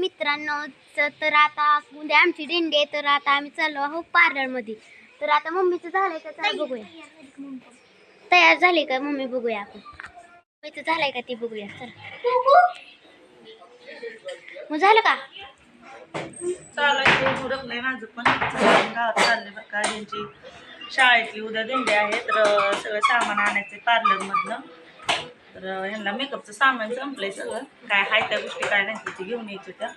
मित्रांनो तर आता उद्या आमची दिंडी आहे तर आता आम्ही चाललो आहोत पार्लरमध्ये. तर आता मम्मीचं झालंय का? चला बघूया. तयार झाली का मम्मी? बघूया आपण. मम्मीचं झालंय का ते बघूया. चला. मग झालं का? चालायचं उरकलंय माझं पण. गावात बरं का. शाळेतली उद्या दिंडी आहे तर सगळं सामान आणायचं पार्लरमधनं. तर अं, ह्यांना मेकअपचं सामान संपलंय सगळं. काय हाय त्या गोष्टी काय नाही तिथे घेऊन यायच्या त्या.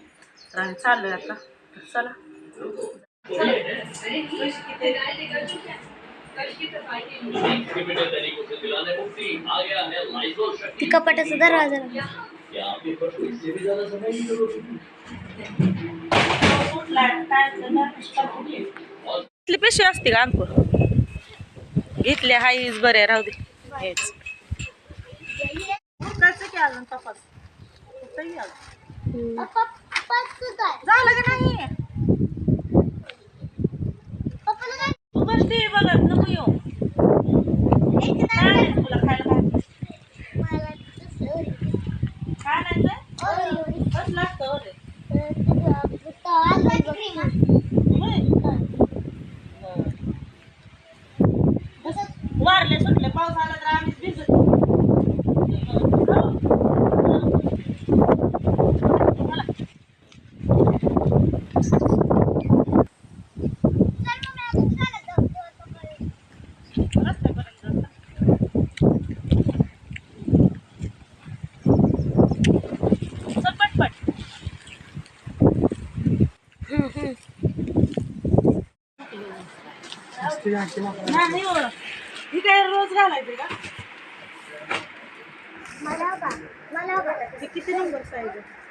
तर आम्ही चाललोय आता. तर चला. ती कपाटाचा दरवाजा पिशवी असते का अंकुर? इथले हाईच बरे राहू दे. की अजून तपास. कुठंही अजून. झालं का नाही? तू बस टी बघत नको येऊ. नाही. तुला खायला काय काय नाही ते? बस लागतं हो रे. होय? बरं. बस. वारले सुटले पाऊस आला तर आम्हीच भिजत मला रस्त्यापर्यंत चल पटपट नाही हो ही काय रोज घालायचे का हे किती नंबर साईज आहे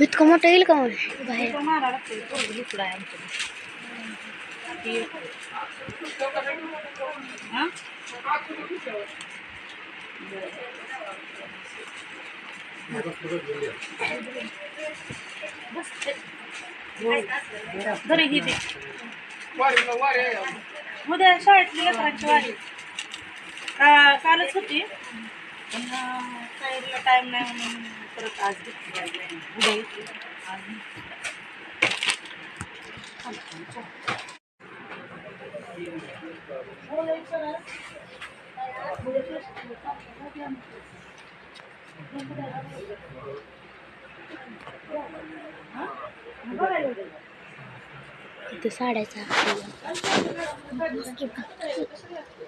इतकं मोठं येईल का मग बाहेर. तो मारा लागते पोरगं लुकडं आहे आमचं ही- हा? बस ते. बरं घेते उद्या शाळेतली लेकरांची वारी. का कालच होती. पण साईडला टाईम नाही म्हणून परत आज घेतली उद्या घेतली आज नाही. इथं साड्याचा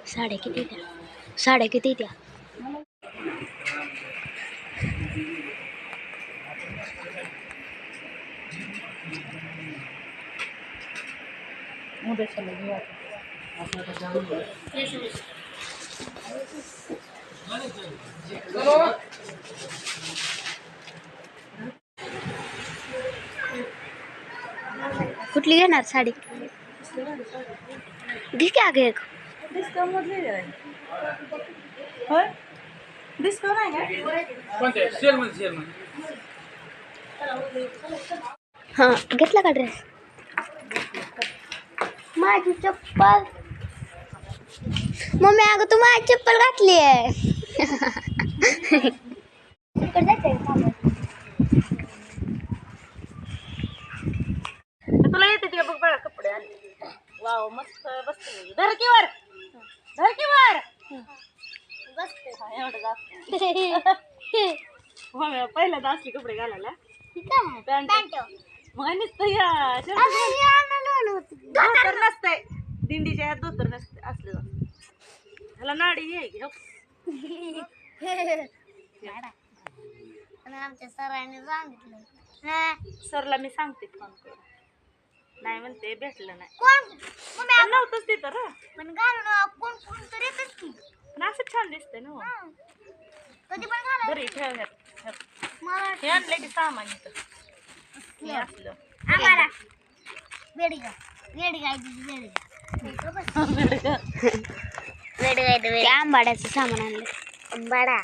साड्या किती द्या साड्या किती द्या कुठली घेणार साडी? घे की अगं एक. हां घेतला का ड्रेस माझी चप्पल. मम्मी अगं तू माझी चप्पल घातली आहे तिकडे जायचंय का? तुला येते ते बघ बघा कपडे आले वाव मस्त बसते धर की वर धर की वर हा, मग पहिल्यांदा असले कपडे घालायला. मग नुसतं या धोतर नसतंय. दिंडीच्या ह्यात धोतर नसते असलं ह्याला नाडी आहे की हो. आमच्या सरांनी सांगितलं. सरला मी सांगते फोन करून. नाही म्हणते भेटलं नाही. कोण? मम्मी पण नव्हतंच तिथं र. पण घालून कोण कोण तर येतच की. पण असं छान दिसतंय ना हो. कधी पण घाला. बरं ठेव ह्यात, ह्यात. मला हे आणलंय की सामान इथं. हे असलं आम्हाला. आंबाड्याचं सामान आणलं. आंबाडा.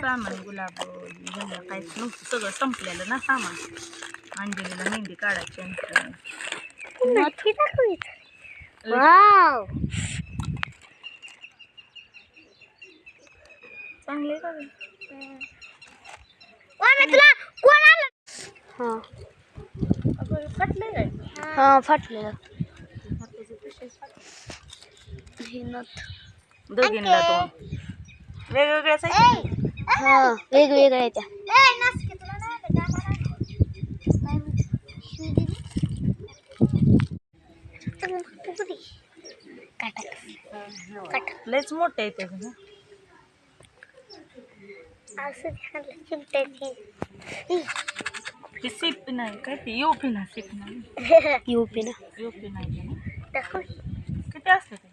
सामान गुलाब गेलं काहीच नव्हतं. सगळं संपलेलं ना सामान. अंजलीला मेहंदी काढायची. वाव चांगले का तुला कोण आलं हा. फाटले काय? हा फाटलेलं हे नथ दोघींना दोन. वेगवेगळ्या साईज हा वेगवेगळ्या त्या. लयच मोठे आहे ते ही सीप नाही काय ती? युपी ना सीप नाही. युपी ना. युपी नाही ते ना. किती असते ते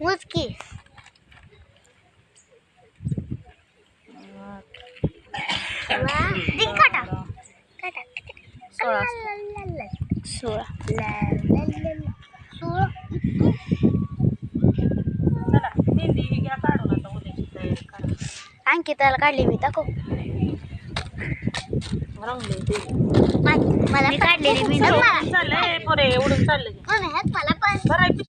मुजकी सोळा असते सोळा. चला मेहंदी घ्या काढून आता उद्याची तयारी करा अंकिताला काढली मी दाखव मला काढलेली मी चाललंय पोरे एवढं चाललंय. मला पण